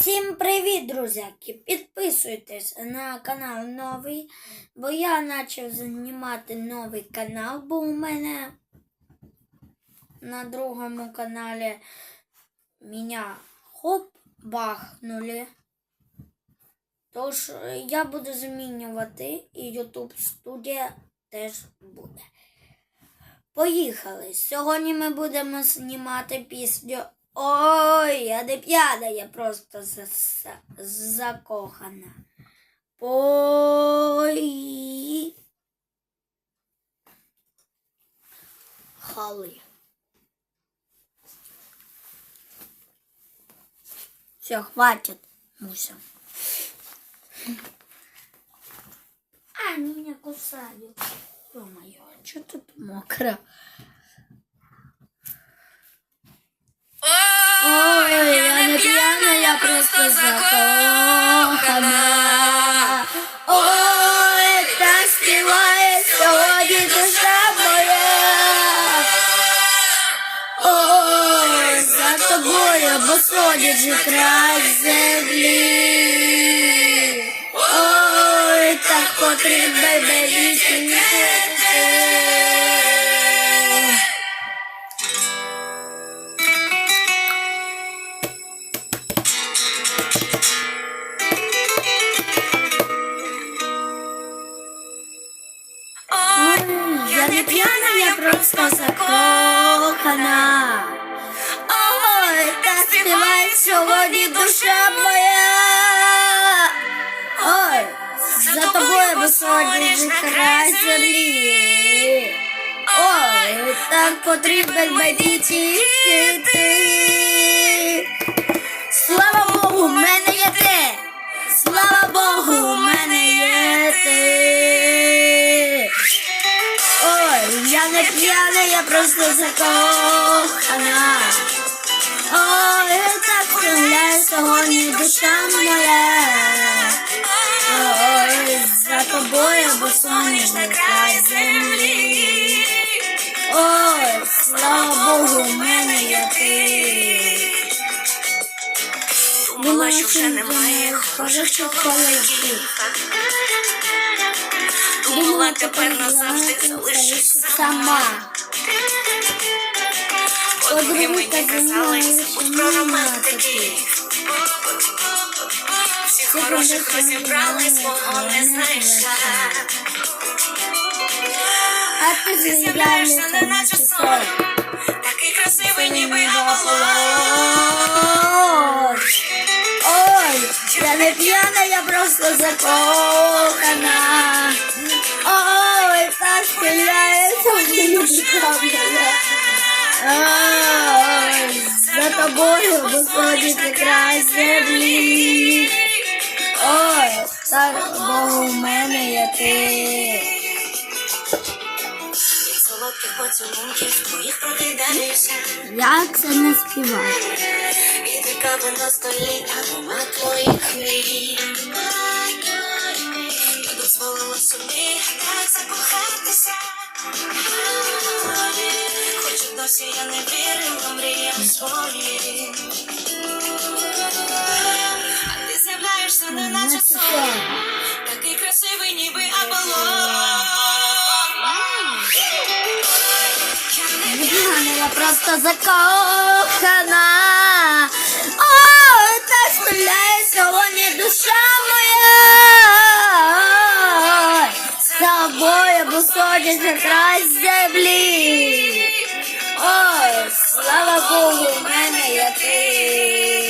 Всім привіт, друзяки! Підписуйтесь на канал новий, бо я почав знімати новий канал, бо у мене на другому каналі мене хоп бахнули. Тож я буду змінювати і YouTube студія теж буде. Поїхали. Сьогодні ми будемо знімати пісню Ой, я не п'яна, я просто за- за- закохана. Ой. Хали. Все, хватит, Муся. А, меня кусают. Ё-моё, что тут мокро? Ой, я не пьяна, я просто закохана. Ой, так співає сьогодні душа моя. Ой, за тобою посходить же край землі. Ой, так потрібно мені сміхати. Я не п'яна, я просто закохана. Ой, так співає сьогодні душа моя. Ой, за тобою висходить край землі. Ой, так потрібен мені тільки ти. П'яна, я просто закохана. Ой, так стріляє сьогодні душа моя. Ой, за тобою, бо сонячний край землі. Ой, слава Богу, у мене є ти. Думала, що вже немає хороших чоловіків. Думала, тепер назавжди залишишся сама. Подруги мені казали, забудь проромантики. Всі хороших розібрали, свого не знайшла. А ти з'являєшся, не наче сон. Такий красивий, ніби. Ой, я не п'яна, я просто закохана. За тобою виходить край землі. Ой, Богу, у мене є ти. Солодких поцілунків твоїх прокидаєшся. Як це не? І столі, Хоч досі я не вірила. А ти з'являєшся, не наче сон. Такий красивий, ніби Аполлон. Я просто закохана. Висходить на край землі. Ой, слава Богу, в мене є ти.